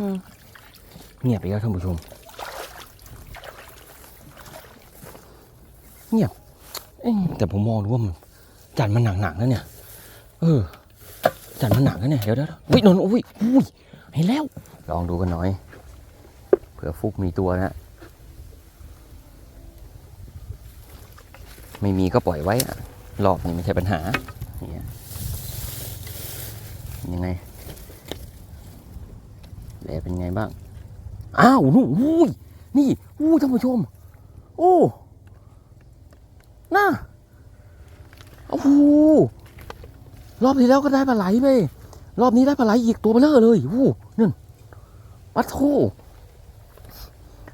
อืมเงียบไปแล้วท่านผู้ชม เงียบเอ้ยแต่ผมมองดูว่ามันจันทร์มันหนักๆนะเนี่ย เออ จันทร์มันหนักนะเนี่ย เดี๋ยวเดี๋ยวอุ้ยนนท์อุ้ยอุ้ยเห็นแล้ว ลองดูกันหน่อย เผื่อฟุกมีตัวนะ ไม่มีก็ปล่อยไว้อะรอบนี้ไม่ใช่ปัญหาเนี่ยยังไง แลเป็นไงบ้าง อ้าวนู่นอุ้ยนี่อู้ท่านผู้ชม โอ้น่าโอ้โหรอบที่แล้วก็ได้ปลาไหลไปรอบนี้ได้ปลาไหลอีกตัวเบลอเลยโอ้นั่นปัดโท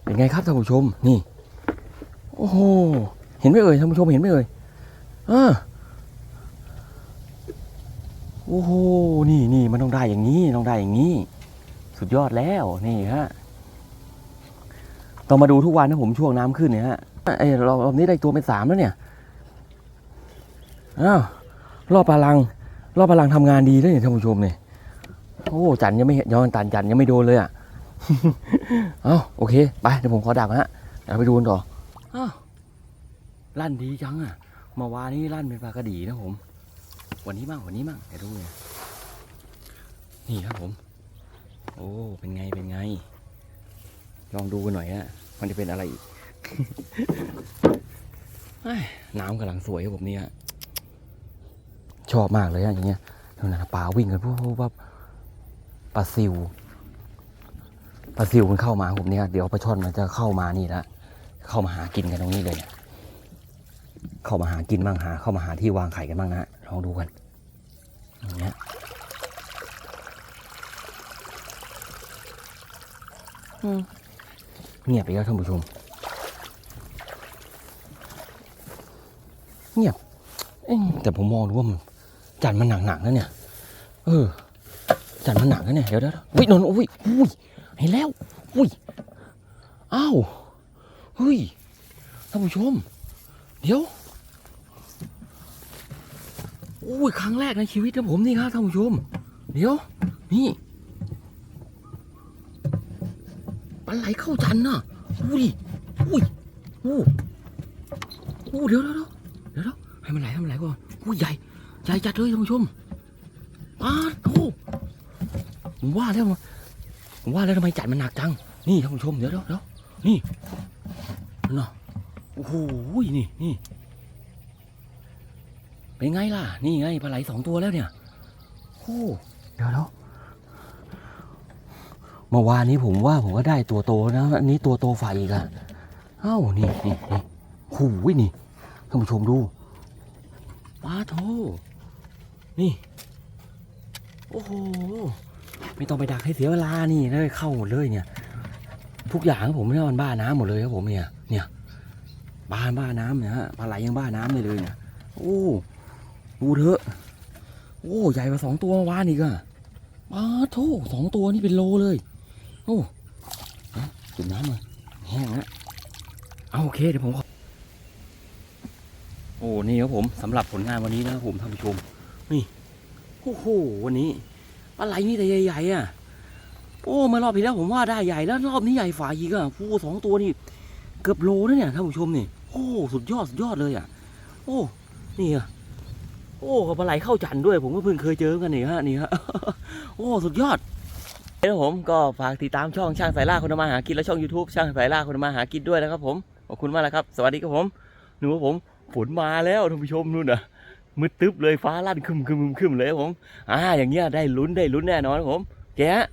เป็นไงครับท่านผู้ชม นี่ โอ้โห เห็นไหมเอ่ยท่านผู้ชมเห็นไหมเอ่ยอ่าโอ้โห นี่นี่มันต้องได้อย่างนี้ ต้องได้อย่างนี้ สุดยอดแล้วนี่ฮะต้องมาดูทุกวันนะผมช่วงน้ำขึ้นเนี่ยฮะไอ้รอบรอบนี้ได้ตัวเป็นสามแล้วเนี่ยอ้าวรอบพลัง รอบพลังทำงานดีด้วยเนี่ยท่านผู้ชมเนี่ยโอ้จันยังไม่เห็นย้อนตันจันยังไม่โดนเลยอะเอ้าโอเคไปเดี๋ยวผมขอดักฮะเดี๋ยวไปดูกันต่ออ้าวลั่นดีจังอะเมาวานนี้ลั่นเป็นปลากระดีนะผม วันนี้มั่งวันนี้มั่งเดี๋ยวดูเนี่ยนี่ครับผม โอ้ เป็นไง เป็นไง ลองดูกันหน่อยฮะ มันจะเป็นอะไรอีก น้ำกำลังสวยครับผมเนี่ยชอบมากเลยอะอย่างเงี้ยดูนะปลาวิ่งกันพวกว่าปลาซิว ปลาซิวมันเข้ามาผมเนี่ย เดี๋ยวปลาช่อนมันจะเข้ามานี่ละ เข้ามาหากินกันตรงนี้เลยเนี่ยเข้ามาหากินบ้างหา เข้ามาหาที่วางไข่กันบ้างนะลองดูกันอย่างเงี้ยอืม เงียบไปแล้วท่านผู้ชม เงียบแต่ผมมองดูว่ามันจันทร์มันหนักๆนะเนี่ย เออ จันทร์มันหนักนะเนี่ย เดี๋ยวเดี๋ยวอุ้ยนนอุ้ยอุ้ยเห็นแล้ว อุ้ยอ้าวเฮ้ยท่านผู้ชม เดี๋ยวอุ้ยครั้งแรกในชีวิตนะผมนี่ครับท่านผู้ชม เดี๋ยว นี่ ปลาไหลเข้าจันทร์น่ะอุ้ยอุ้ยอู้อู้เดี๋ยวเดี๋ยวเดี๋ยวเดี๋ยวเดี๋ยวให้มันไหลให้มันไหลก่อนอุ้ยใหญ่ใหญ่จัดเลยท่านผู้ชมป้าโอ้ผมว่าแล้วมันผมว่าแล้วทำไมจัดมันหนักจัง นี่ท่านผู้ชมเดี๋ยวเดี๋ยวเดี๋ยวนี่นั่นน่ะโอ้โหนี่นี่เป็นไงล่ะ นี่ไงปลาไหลสองตัวแล้วเนี่ยโอ้เดี๋ยวเดี๋ยว เมื่อวานนี้ผมว่าผมก็ได้ตัวโตนะอันนี้ตัวโตฝ่ายอีกอะเอ้านี่นี่นี่โอ้โหนี่ท่านผู้ชมดูปลาโทนี่ โอ้โหไม่ต้องไปดักให้เสียเวลานี่เลยเข้าหมดเลยเนี่ย ทุกอย่างครับผมเนี่ยมันบ้าน้ำหมดเลยครับผมเนี่ยเนี่ยบ้านบ้าน้ำเนี่ยฮะปลาไหลยังบ้าน้ำเลยเลยเนี่ยโอ้ดูเถอะโอ้ใหญ่กว่าสองตัวเมื่อวานอีกอะปลาโทสองตัวนี่เป็นโลเลย โอ้จุ่มน้ำมาแห้งแล้วเอาโอเคเดี๋ยวผมขอโอ้นี่ครับผมสำหรับผลงานวันนี้นะครับผมท่านผู้ชม นี่โอ้โหวันนี้ปลาไหลนี่แต่ใหญ่ๆอะโอ้เมื่อรอบที่แล้วผมว่าได้ใหญ่แล้วรอบนี้ใหญ่ฝ่าอีกอะผู้สองตัวนี่เกือบโลนะเนี่ยท่านผู้ชมนี่โอ้สุดยอดสุดยอดเลยอะ โอ้นี่อะโอ้ปลาไหลเข้าจันทร์ด้วย ผมก็เพิ่งเคยเจอกันนี่ฮะนี่ฮะโอ้สุดยอด ครับผมก็ฝากติดตามช่องช่างสายล่าคนมาหากินและช่อง YouTube ช่างสายล่าคนมาหากินด้วยนะครับผมขอบคุณมากนะครับ สวัสดีครับผมหนูผมฝนมาแล้วท่านผู้ชมนู่นน่ะมืดตึ๊บเลยฟ้าลั่นคึมคึมคึมคึมเลยครับผมอ่าอย่างเงี้ยได้ลุ้นได้ลุ้นแน่นอนครับผมแกะ